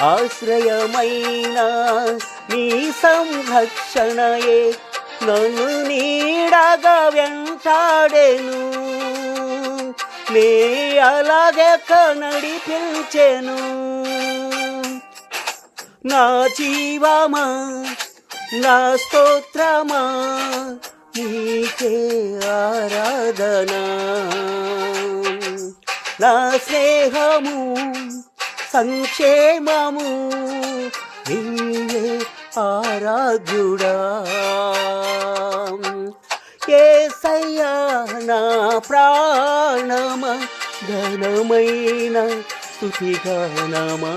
ఆశ్రయమైన నీ సంరక్షణయే నన్ను నీడగా వెంటాడెను. నే అలాగే నడిపించెను నా జీవమా నా స్తోత్రమా నీకే ఆరాధనా. నా స్నేహము సంక్షేమము. నీవే ఆరాధ్యుడా. ఏసయ్యా నా ప్రాణమ ఘనమైన స్థుతిగానమా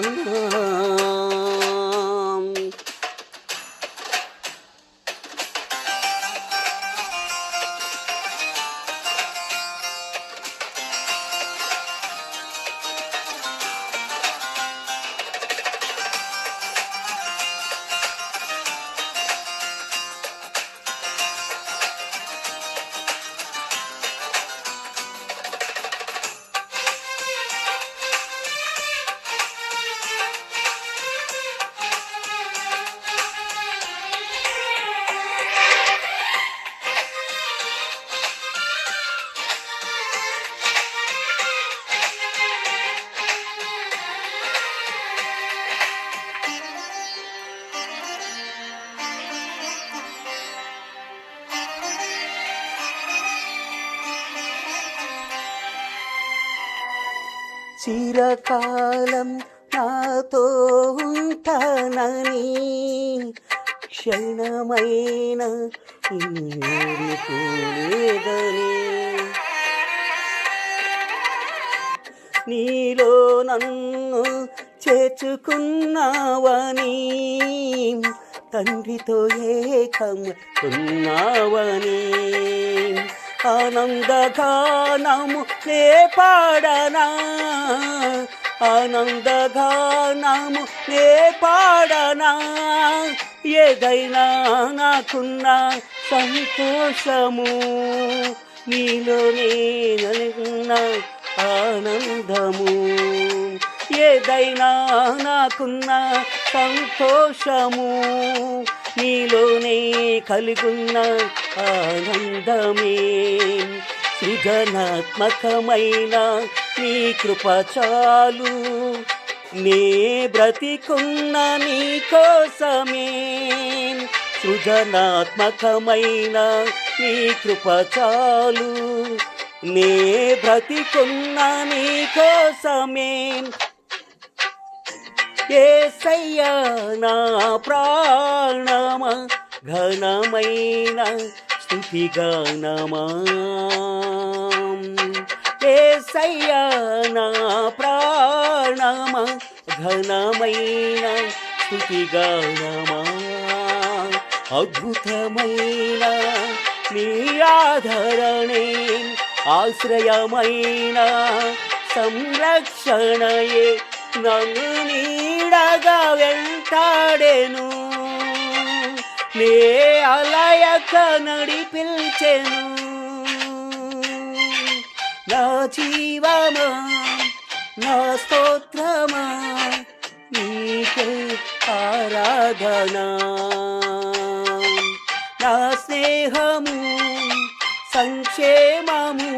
చిరకాలం నాతో ఉంటానని క్షణమైన ఏడిపోలేదని. నీలో నన్ను చేర్చుకున్నావని తండ్రితో ఏకం ఉన్నావని. ఆనందగానము నే పాడనా? ఆనందగానము నే పాడనా? ఏదైనా నాకున్న సంతోషము నీలో నలిగిన ఆనందము. ఏదైనా నాకున్న సంతోషము నీలోనే కలిగున్న ఆనందమే సృజనాత్మకమైన నీ కృప చాలు నే బ్రతికున్న నీ కోసమే సృజనాత్మకమైన నీ కృప చాలు నే బ్రతికున్న నీ కోసమే ఏసయ్యా నా ప్రాణమా ఘనమైన స్థుతిగానమా ఏసయ్యా నా ప్రాణమా ఘనమైన స్థుతిగానమా అద్భుతమైన నీ ఆధరణే ఆశ్రయమైన సంరక్షణయే నన్ను నీడగా వెంటాడెను నే అలయక నడిపించెను. నా జీవమా నా స్తోత్రమా నీకే ఆరాధనా. నా స్నేహము సంక్షేమము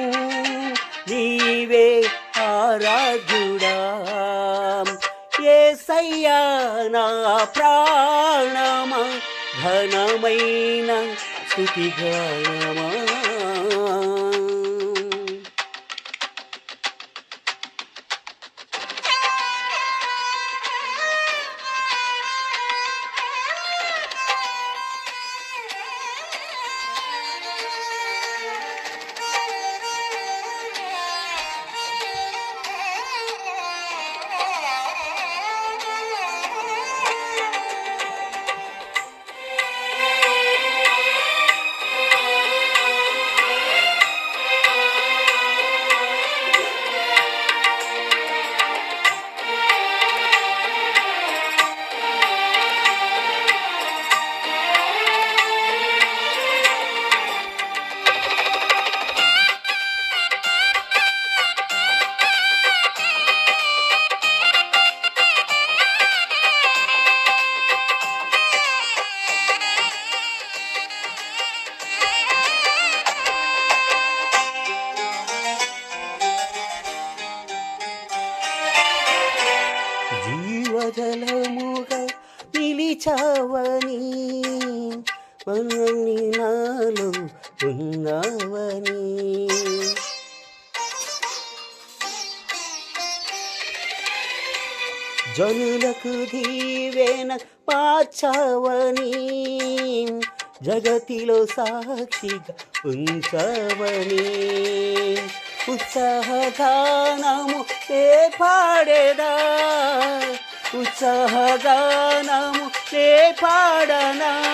నీవే ఆరాధ్యుడా. ఏసయ్యా నా ప్రాణమా ఘనమైన స్థుతిగానమా అన్నీ నాలో ఉన్నావని. జనులకు దీవేన పాచవని జగతిలో సాక్షిగా ఉంచవని. ఉత్సాహగానము ఏ పాడేదా? ఉత్సాహగానము ఏ పాడనా?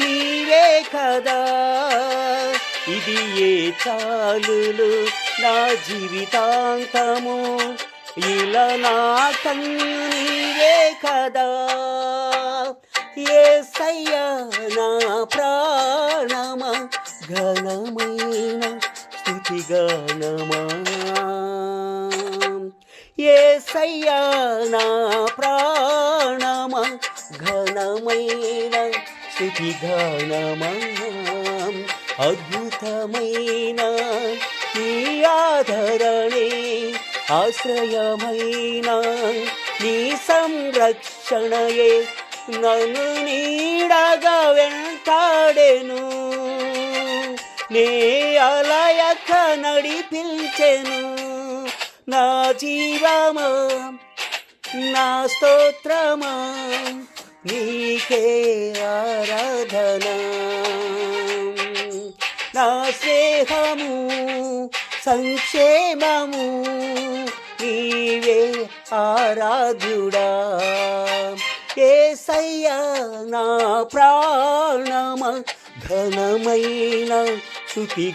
నీవే కదా. ఇది ఏ చాలులు? నా జీవితాంతము. ఇలా నా కన్ను నీవే కదా. ఏ నా ప్రాణమా? ఘనమైన స్థుతి గణమా ఏ నా ప్రాణమా? ఘనమైన స్థుతి గణమా అద్భుతమైన నీ ఆదరణే ఆశ్రయమైన నీ సంరక్షణయే. నన్ను నీడగా వెంటాడెను నే అలయక నడిపించెను. నా జీవమా నా స్తోత్రమా నీకే ఆరాధన. నా స్నేహము సంక్షేమము నీవే ఆరాధ్యుడా. ఏసయ్యా నా ప్రాణమ ఘనమైన శృతి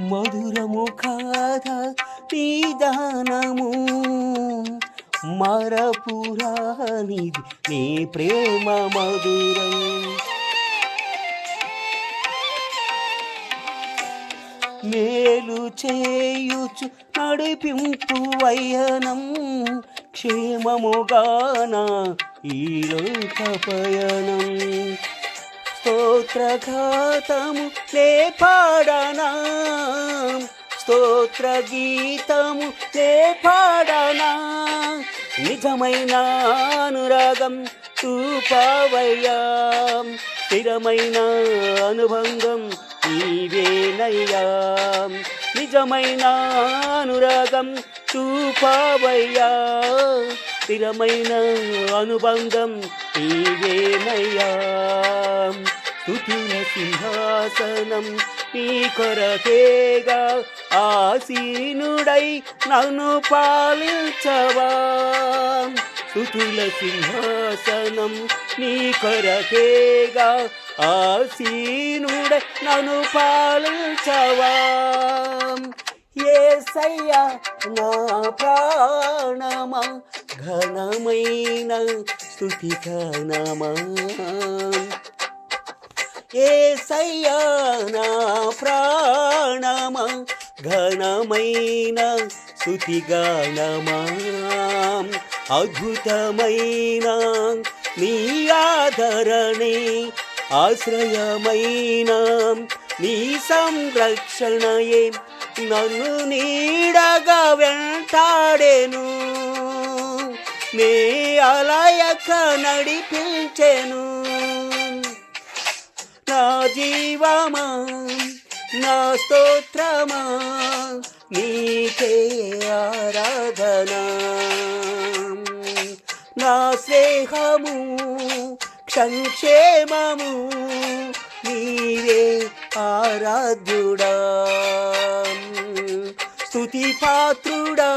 మధురము కాదా నిదానము? మరపురానిది నీ ప్రేమ మధురం. మేలు చేయుచు నడిపింపు వయనం క్షేమముగాన ఈ లోక పయనం. స్తోత్రఘాతము లే పాడనా స్తోత్ర గీతము లే పాడనా నిజమైన అనురాగం చూపావయ్యా. స్థిరమైన అనుభంగం నీవేనయ్యా. నిజమైన అనురాగం చూపవయ్యా. స్థిరమైన అనుబంధం నీవేనయ్యా స్తుతుల సింహాసనం నీ కొరకేగా ఆసీనుడై నన్ను పాలించవా. స్తుతుల సింహాసనం నీ కొరకేగా ఆసీనుడై నన్ను పాలించవా. ఏసయ్యా నా ప్రాణమా ఘనమైన స్థుతి ఘనమా? ఏసయ్యా నా ప్రాణమా ఘనమైన స్థుతి గణమా అద్భుతమైన నీ ఆదరణే ఆశ్రయమైన నీ సంరక్షణయే. నన్ను నీడగా వెంటాడేను. నే అలయక నడిపించెను. నా జీవమా నా స్తోత్రమా నీకే ఆరాధన. నా స్నేహము సంక్షేమము నీవే ఆరాధ్యుడా. స్థుతి పాత్రుడా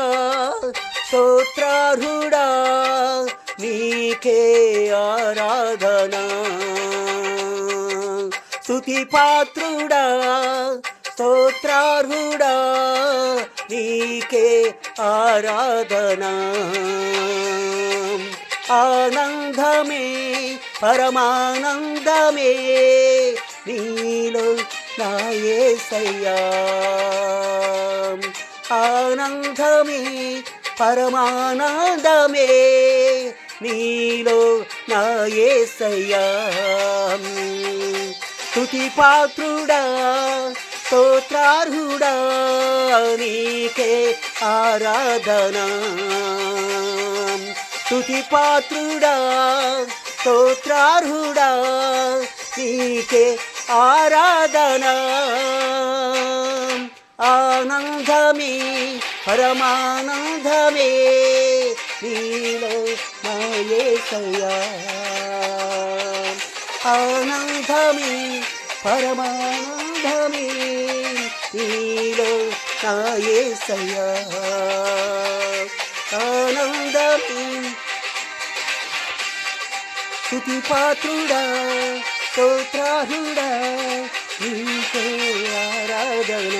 స్తోత్రార్హుడా నీకే ఆరాధనా. స్థుతి పాత్రుడా స్తోత్రార్హుడా నీకే ఆరాధనా. ఆనందమే పరమానందమే నీలో నా సయ్యా ఆనందమే పరమానందమే నీలో నా యేసయ్యా స్తుతి పాత్రుడా స్తోత్రార్హుడా నీకే ఆరాధన స్తుతి పాత్రుడా స్తోత్రార్హుడా నీకే ఆరాధనా ఆనందమే పరమానందమే నీలో నా ఆనందమే పరమానందమే నీలో నా ఆనందమే. స్థుతి పాత్రుడా స్తోత్రాహుడా నీకే ఆరాధన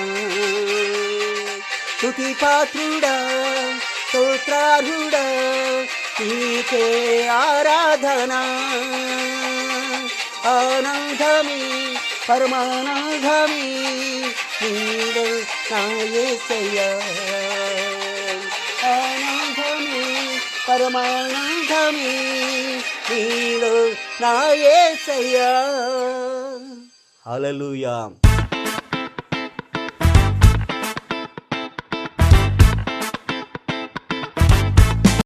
స్తుతి పాత్రుడా స్తోత్రార్హుడా నీకే ఆరాధన ఆనందమే పరమానందమే నీవే నా యేసయ్యా ఆనందమే పరమానందమే నీలో నా Hallelujah.